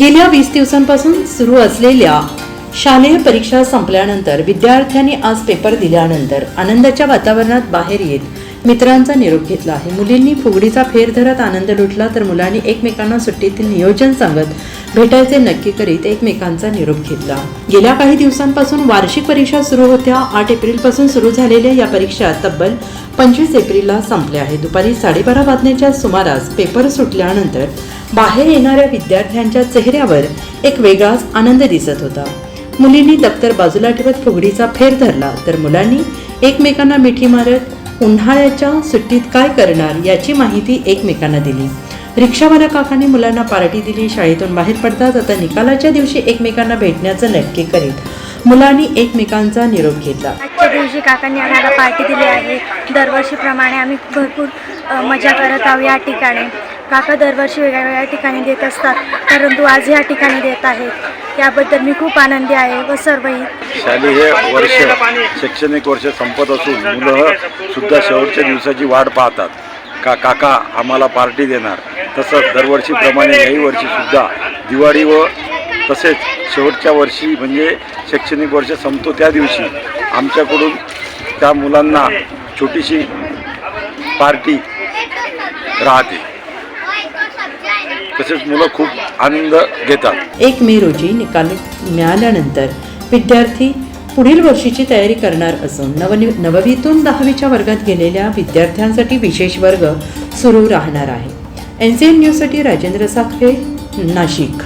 गेल्या वीस दिवसांपासून सुरू असलेल्या शालेय परीक्षा संपल्यानंतर विद्यार्थ्यांनी आज पेपर दिल्यानंतर आनंदाच्या वातावरणात बाहेर येत मित्रांचा निरोप घेतला आहे. मुलींनी फुगडीचा फेर धरत आनंद लुटला तर मुलांनी एकमेकांना सुट्टीतील नियोजन सांगत भेटायचे नक्की करीत एकमेकांचा निरोप घेतला. गेल्या काही दिवसांपासून वार्षिक परीक्षा सुरू होत्या. आठ एप्रिलपासून सुरू झालेल्या या परीक्षा तब्बल पंचवीस एप्रिलला संपल्या आहेत. दुपारी साडेबारा वाजण्याच्या सुमारास पेपर सुटल्यानंतर बाहेर येणाऱ्या विद्यार्थ्यांच्या चेहऱ्यावर एक वेगळाच आनंद दिसत होता. मुलींनी दप्तर बाजूला ठेवत फुगडीचा फेर धरला तर मुलांनी एकमेकांना मिठी मारत उन्हाळ्याच्या सुट्टीत काय करणार याची माहिती एकमेकांना दिली. रिक्षावाल्या काकांनी मुलांना पार्टी दिली शाळेतून बाहेर पडतात आता निकालाच्या दिवशी एकमेकांना भेटण्याचं नक्की करीत. मुलांनी एकमेकांचा निरोप घेतला. आजच्या दिवशी काकांनी आम्हाला पार्टी दिली आहे. दरवर्षीप्रमाणे आम्ही भरपूर मजा करत आहोत या ठिकाणी. काका दरवर्षी वेगवेगळ्या ठिकाणी देत असतात परंतु आज या ठिकाणी देत आहेत. याबद्दल मी खूप आनंदी आहे व सर्वही. शालेय वर्ष शैक्षणिक वर्ष संपत असून मुलं सुद्धा शेवटच्या दिवसाची वाट पाहतात. का काका आम्हाला पार्टी देणार. तसंच दरवर्षीप्रमाणे याही वर्षीसुद्धा दिवाळी व तसेच शेवटच्या वर्षी म्हणजे शैक्षणिक वर्ष संपतो त्या दिवशी आमच्याकडून त्या मुलांना छोटीशी पार्टी राहते. तसेच मुलं खूप आनंद घेतात. एक मे रोजी निकाल मिळाल्यानंतर विद्यार्थी पुढील वर्षीची तयारी करणार असून नवनि नववीतून दहावीच्या वर्गात गेलेल्या विद्यार्थ्यांसाठी विशेष वर्ग सुरू राहणार आहे. एन सी एन न्यूजसाठी राजेंद्र साखरे नाशिक.